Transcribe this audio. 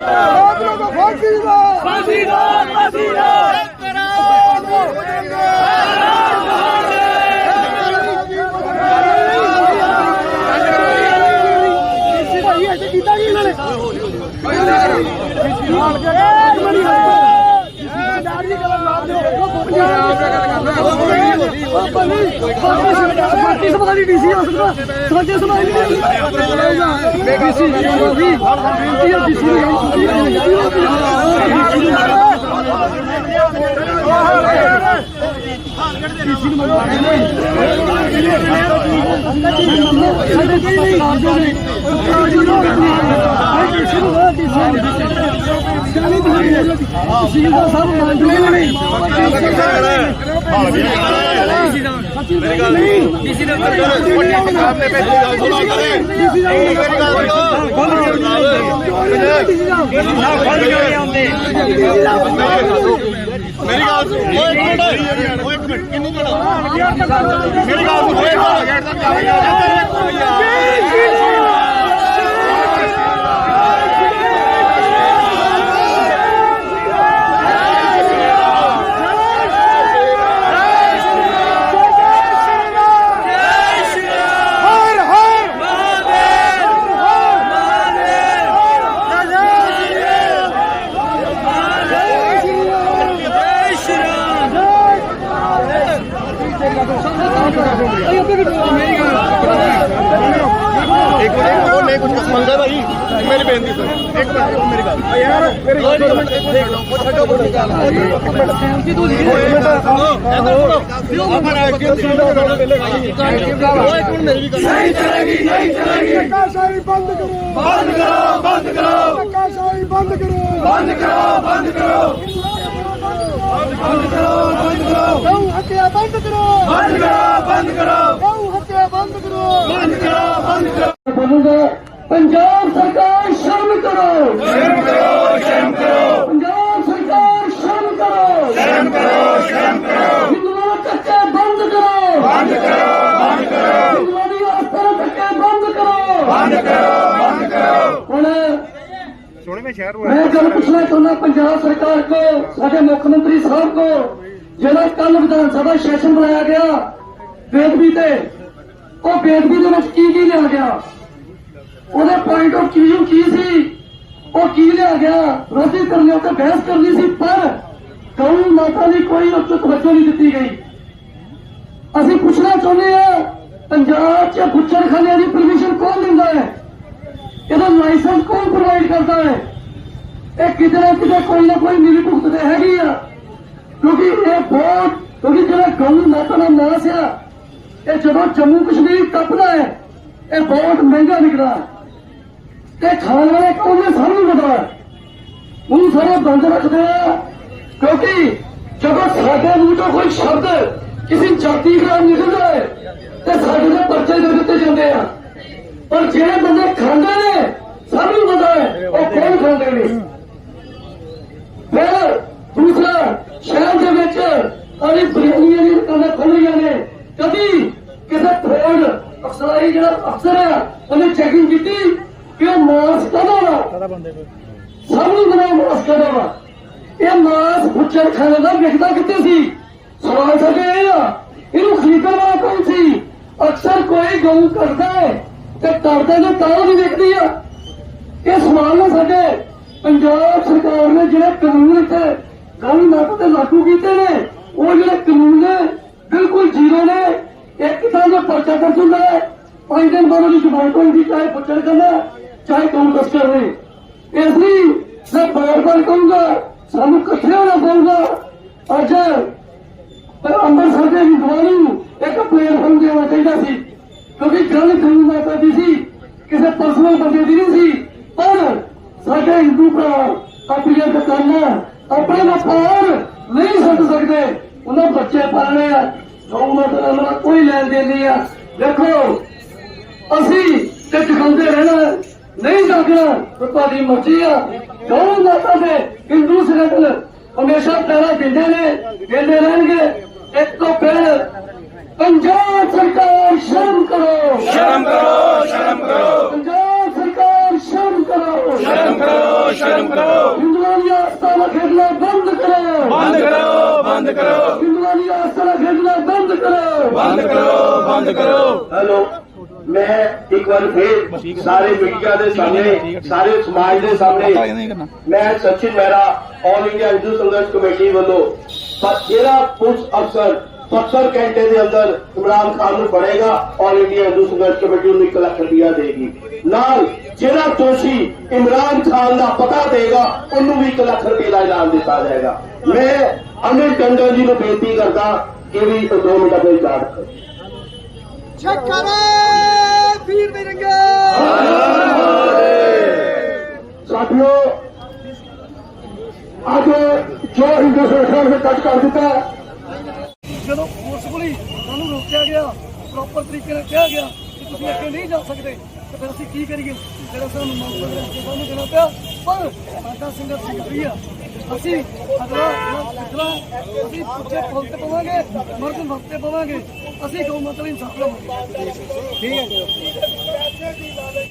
ਕਾਤਲਾਂ ਦਾ ਫਾਂਸੀ ਦਾ ਫਾਂਸੀ ਦੋ ਫਾਂਸੀ ਦੋ ਭਾਈ ਇਹ ਕੀਤਾ ਕੀ ਇਹਨਾਂ ਨੇ ਪਾਰਟੀ ਸਭਾ ਦੀ ਡੀਸੀ ਹੋ ਸਕਦਾ ਸਾਡੇ ਸਭਾ ਦੀ ਡੀਸੀ ਵੀ ਬੇਨਤੀ ਹੈ ਡੀਸੀ ਸਾਡੇ ਕੋਈ ਨਹੀਂ ਲਾਜੋ ਨੇ। ਆਜੋ ਨਾ। ਆਈ ਡੀਸੀ ਨੂੰ। ਡੀਸੀ ਜਾਨੀ ਤੁਸੀਂ ਦਾ ਸਭ ਮੰਨਦੇ ਨੇ ਮੇਰੀ ਗੱਲ ਨਹੀਂ ਡੀਸੀ ਦਾ ਮੇਰੀ ਗੱਲ ਸੁਣ, ਓਏ ਇੱਕ ਮਿੰਟ। ਓਏ ਇੱਕ ਮਿੰਟ ਕਿੰਨੀ ਜਣਾ ਮੇਰੀ ਗੱਲ ਸੁਣ ਓਏ ਗੇਟ ਦਾ ਚਾਬੀ ਹਰ ਹਰ ਇੱਕ ਮਿੰਟ ਉਹ ਨਹੀਂ ਕੁਝ ਮੰਗਦਾ ਭਾਈ ਮੇਰੀ ਬੇਨਤੀ ਸੁਣ। ਇੱਕ ਮਿੰਟ ਮੇਰੀ ਗੱਲ। ਯਾਰ ਮੇਰੀ ਗੱਲ ਦੇਖ ਲਓ ਛੱਡੋ ਬੋਲੀ। ਗੱਲ ਆਪਾਂ ਐਕਟਿਵ ਸੀ ਤੁਹਾਡੇ ਪਹਿਲੇ ਓਏ ਕੌਣ ਮੇਰੀ ਵੀ ਗੱਲ ਧੱਕਾਸ਼ਾਹੀ ਬੰਦ ਕਰੋ। ਬੰਦ ਕਰੋ ਬੰਦ ਕਰੋ। ਧੱਕਾਸ਼ਾਹੀ ਬੰਦ ਕਰੋ। ਬੰਦ ਕਰੋ ਬੰਦ ਕਰੋ। ਬੰਦ ਕਰੋ ਬੰਦ ਕਰੋ ਗਊ ਹੱਤਿਆ ਬੰਦ ਕਰੋ। ਬੰਦ ਕਰੋ ਬੰਦ ਕਰੋ। ਗਊ ਹੱਤਿਆ ਬੰਦ ਕਰੋ। ਬੰਦ ਕਰੋ ਬੰਦ ਕਰੋ। ਬੋਲੂਗਾ ਪੰਜਾਬ ਸਰਕਾਰ ਸ਼ਰਮ ਕਰੋ ਸ਼ਰਮ ਕਰੋ ਸ਼ਰਮ ਕਰੋ ਪੰਜਾਬ ਸਰਕਾਰ ਸ਼ਰਮ ਕਰੋ ਸ਼ਰਮ ਕਰੋ ਸ਼ਰਮ ਕਰੋ ਹਿੰਦੂਆਂ ਕੱਚੇ ਬੰਦ ਕਰੋ ਬੰਦ ਕਰੋ ਬੰਦ ਕਰੋ ਹਿੰਦੂਆਂ ਦੀ ਆਸਥਾ ਕੱਚੇ ਬੰਦ ਕਰੋ ਬੰਦ ਕਰੋ ਬੰਦ ਕਰੋ। ਹੁਣ ਸੋਹਣੇ ਮੈਂ ਸ਼ਹਿਰ ਹੋਇਆ ਮੈਂ ਤੁਹਾਨੂੰ ਪੁੱਛਣਾ ਚਾਹੁੰਦਾ ਪੰਜਾਬ ਸਰਕਾਰ ਕੋ ਸਾਡੇ ਮੁੱਖ ਮੰਤਰੀ ਸਾਹਿਬ ਕੋ ਜਿਹੜਾ ਕੱਲ ਵਿਧਾਨ ਸਭਾ ਸੈਸ਼ਨ ਬਣਾਇਆ ਗਿਆ ਬੇਦਬੀ ਤੇ ਉਹ ਬੇਦਬੀ ਦੇ ਵਿੱਚ ਕੀ ਕੀ ਲਿਆ ਗਿਆ? ਉਹਦੇ ਪੁਆਇੰਟ ਆਫ ਵੀਊ ਕੀ ਸੀ? ਉਹ ਕੀ ਲਿਆ ਗਿਆ? ਰੋਜ਼ੀ ਕਰਨੀ ਉੱਤੇ ਬਹਿਸ ਕਰਨੀ ਸੀ ਪਰ ਕੌਮੀ ਮਾਤਾ ਦੀ ਕੋਈ ਉੱਚ ਤਵੱਜੋ ਨਹੀਂ ਦਿੱਤੀ ਗਈ। ਅਸੀਂ ਪੁੱਛਣਾ ਚਾਹੁੰਦੇ ਹਾਂ ਪੰਜਾਬ 'ਚ ਗੁੱਚਰਖਾਨੇ ਦੀ ਪਰਮਿਸ਼ਨ ਕੌਣ ਦਿੰਦਾ ਹੈ। ਇਹਦਾ ਲਾਇਸੈਂਸ ਕੌਣ ਪ੍ਰੋਵਾਈਡ ਕਰਦਾ ਹੈ? ਇਹ ਕਿਤੇ ਨਾ ਕਿਤੇ ਕੋਈ ਨਾ ਕੋਈ ਮਿਲੀ ਭੁਗਤ ਤੇ ਹੈਗੀ ਆ। ਕਿਉਂਕਿ ਇਹ ਬਹੁਤ ਕਿਉਂਕਿ ਜਿਹੜਾ ਗਊ ਮਾਤਾ ਦਾ ਨਾਸ ਆ, ਇਹ ਜਦੋਂ ਜੰਮੂ ਕਸ਼ਮੀਰ ਟੱਪਦਾ ਹੈ, ਇਹ ਬਹੁਤ ਮਹਿੰਗਾ ਨਿਕਲਦਾ ਤੇ ਖਾਣ ਵਾਲੇ ਕੌਣ ਨੇ ਸਾਨੂੰ ਪਤਾ ਹੈ। ਉਹ ਸਾਰੇ ਬੰਦ ਰੱਖਦੇ ਆ। ਕਿਉਂਕਿ ਜਦੋਂ ਸਾਡੇ ਮੂੰਹ ਤੋਂ ਕੋਈ ਸ਼ਬਦ ਕਿਸੇ ਜਾਤੀ ਖਿਲਾਫ ਨਿਕਲਦਾ ਹੈ, ਤੇ ਸਾਡੇ ਦੇ ਪਰਚੇ ਦੇ ਦਿੱਤੇ ਜਾਂਦੇ ਆ। ਪਰ ਜਿਹੜੇ ਬੰਦੇ ਖਾਂਦੇ ਨੇ, ਸਭ ਨੂੰ ਪਤਾ ਹੈ, ਉਹ ਕੌਣ ਖਾਂਦੇ ਨੇ? ਫਿਰ ਦੂਸਰਾ, ਸ਼ਹਿਰ ਦੇ ਵਿੱਚ ਅਰੇ ਬਰਿਆਨੀਆਂ ਦੀਆਂ ਦੁਕਾਨਾਂ ਖੁੱਲੀਆਂ ਨੇ। ਕਦੀ ਕਿਸੇ ਫੋਰਡ ਅਫਸਰਾਈ ਜਿਹੜਾ ਅਫਸਰ ਆ, ਉਹਨੇ ਚੈਕਿੰਗ ਕੀਤੀ ਕਿ ਉਹ ਮਾਸ ਕਦੋਂ ਵਾ? ਸਭ ਨੂੰ ਪਤਾ ਮਾਸਕ ਕਦੋਂ ਵਾ। ਇਹ ਮਾਸ ਬੁੱਚਰ ਖਾਣੇ ਦਾ ਵਿਕਦਾ ਕਿੱਥੇ ਸੀ? ਸਵਾਲ ਸਾਡੇ ਇਹ ਆ। ਇਹਨੂੰ ਖਰੀਦਣ ਵਾਲਾ ਕੌਣ ਸੀ? ਅਕਸਰ ਕੋਈ ਗਊ ਕਰਦਾ ਹੈ। ਤੇ ਕਰਦਾ ਨੇ ਤਾਂ ਵੀ ਵੇਖਦੀ ਆ। ਇਹ ਸਵਾਲ ਨੇ ਸਾਡੇ ਪੰਜਾਬ ਸਰਕਾਰ ਨੇ ਜਿਹੜੇ ਕਾਨੂੰਨ ਇੱਥੇ ਗਊ ਮਾਤਾ ਤੇ ਲਾਗੂ ਕੀਤੇ ਨੇ, ਉਹ ਜਿਹੜੇ ਕਾਨੂੰਨ ਨੇ, ਬਿਲਕੁਲ ਜ਼ੀਰੋ ਨੇ। ਇੱਕ ਤਾਂ ਦਾ ਪਰਚਾ ਦਰਜ ਦਿੰਦਾ ਪੰਜ ਦਿਨ ਬਾਅਦ ਉਹਦੀ ਜ਼ਮਾਨਤ ਹੋਈ ਚਾਹੇ ਪੁੱਛਣ ਕਰਨਾ ਚਾਹੇ ਕੌਣ ਤਸਕਰ ਇਸ ਲਈ ਮੈਂ ਬਾਰ-ਬਾਰ ਕਹੂੰਗਾ, ਸਾਨੂੰ ਇਕੱਠੇ ਹੋਣਾ ਪਊਗਾ ਅੱਜ ਪਰ ਅੰਮ੍ਰਿਤਸਰ ਦੇ ਵਿਦਵਾਨਾਂ ਨੂੰ ਇੱਕ ਪਲੇਟਫਾਰਮ ਦੇਣਾ ਚਾਹੀਦਾ ਸੀ। ਕਿਉਂਕਿ ਗੱਲ ਗਊ ਮਾਤਾ ਦੀ ਸੀ, ਕਿਸੇ ਪਰਸਨਲ ਬੰਦੇ ਦੀ ਨਹੀਂ ਸੀ। ਪਰ ਸਾਡੇ ਹਿੰਦੂ ਭਰਾ ਆਪਣੀਆਂ ਦੁਕਾਨਾਂ, ਆਪਣੇ ਵਪਾਰ ਨਹੀਂ ਛੱਡ ਸਕਦੇ। ਉਹਨਾਂ ਬੱਚੇ ਪਾਲਣੇ ਆ ਗਊ ਮਾਤਾ ਨਾਲ ਮੇਰਾ ਕੋਈ ਲੈਣ ਦੇਣ ਨਹੀਂ ਆ। ਦੇਖੋ, ਅਸੀਂ ਤੇ ਦਿਖਾਉਂਦੇ ਰਹਿਣਾ, ਨਹੀਂ ਜਾਗਣਾ ਤੁਹਾਡੀ ਮਰਜ਼ੀ ਆ। ਗਊ ਮਾਤਾ ਦੇ ਹਿੰਦੂ ਸੰਗਠਨ ਹਮੇਸ਼ਾ ਪਹਿਰਾ ਦਿੰਦੇ ਨੇ, ਦਿੰਦੇ ਰਹਿਣਗੇ। ਇੱਕ ਤੋਂ ਪਹਿਲਾਂ ਪੰਜਾਬ ਸਰਕਾਰ ਸ਼ਰਮ ਕਰੋ ਸ਼ਰਮ ਕਰੋ ਸ਼ਰਮ ਕਰੋ ਪੰਜਾਬ ਸਰਕਾਰ ਸ਼ਰਮ ਕਰੋ ਸ਼ਰਮ ਕਰੋ ਸ਼ਰਮ ਕਰੋ। ਹਿੰਦੂਆਂ ਦੀਆਂ ਨਾਲ ਖੇਡਣਾ ਬੰਦ ਕਰੋ। ਬੰਦ ਕਰੋ ਬੰਦ ਕਰੋ। ਹਿੰਦੂਆਂ ਦੀਆਂ ਨਾਲ ਖੇਡਣਾ ਬੰਦ ਕਰੋ। ਬੰਦ ਕਰੋ ਬੰਦ ਕਰੋ। ਹੈਲੋ ਮੈਂ ਇੱਕ ਵਾਰ ਫੇਰ ਸਾਰੇ ਮੀਡੀਆ ਦੇ ਸਾਹਮਣੇ ਸਾਰੇ ਸਮਾਜ ਦੇ ਸਾਹਮਣੇ ਮੈਂ Sachin Mehra all India Hindu Sangharsh committee ਵੱਲੋਂ ਪਰ ਜਿਹੜਾ ਪੁਲਿਸ ਅਫਸਰ 70 ਘੰਟੇ ਦੇ ਅੰਦਰ ਇਮਰਾਨ ਖਾਨ ਨੂੰ ਫੜੇਗਾ ਆਲ ਇੰਡੀਆ ਹਿੰਦੂ ਸੰਘਰਸ਼ ਕਮੇਟੀ ਨੂੰ 1 ਲੱਖ ਰੁਪਇਆ ਦੇਗੀ। ਨਾਲ ਜਿਹੜਾ ਦੋਸ਼ੀ ਇਮਰਾਨ ਖਾਨ ਦਾ ਪਤਾ ਦੇਗਾ ਉਹਨੂੰ ਵੀ 1 ਲੱਖ ਰੁਪਏ ਦਾ ਇਨਾਮ ਦਿੱਤਾ ਜਾਏਗਾ। ਮੈਂ ਅਮਿਤ ਟੰਡਨ ਜੀ ਨੂੰ ਬੇਨਤੀ ਕਰਦਾ ਕਿ ਵੀ 2 ਮਿੰਟ ਆਪਣੀ ਚਾਰਟ ਕਰੋ ਸਾਥੀਓ ਅੱਜ ਜੋ ਹਿੰਦੂ ਸੰਗਠਨ ਨੇ ਕੱਟ ਕਰ ਦਿੱਤਾ ਜਦੋਂ ਫੋਰਸਫੁਲੀ ਸਾਨੂੰ ਰੋਕਿਆ ਗਿਆ ਪ੍ਰੋਪਰ ਤਰੀਕੇ ਨਾਲ ਕਿਹਾ ਗਿਆ ਕਿ ਤੁਸੀਂ ਅੱਗੇ ਨਹੀਂ ਜਾ ਸਕਦੇ, ਤੇ ਫਿਰ ਅਸੀਂ ਕੀ ਕਰੀਏ? ਜਿਹੜਾ ਸਾਨੂੰ ਮੰਗ ਪੱਤਰ ਸਾਨੂੰ ਦੇਣਾ ਪਿਆ। ਪਰ ਸਾਡਾ ਸੰਘਰਸ਼ ਜਾਰੀ ਆ। ਅਸੀਂ ਅਗਲਾ ਅਗਲਾ ਅਸੀਂ ਪੁੱਛੇ ਪੁੱਲ ਪਵਾਂਗੇ, ਮਰਦ ਵਕਤੇ ਪਵਾਂਗੇ। ਅਸੀਂ ਗਊ ਮਾਤਾ ਇਨਸਾਫ ਲਵਾਂਗੇ। ਠੀਕ ਹੈ